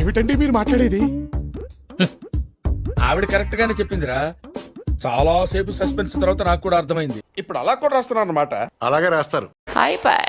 ఏమిటండి మీరు మాట్లాడేది? ఆవిడ కరెక్ట్ గానే చెప్పిందిరా. చాలా సేపు సస్పెన్స్ తర్వాత నాకు కూడా అర్థమైంది. ఇప్పుడు అలా కూడా రాస్తున్నారు అనమాట అలాగే రాస్తారు. అయిపోయి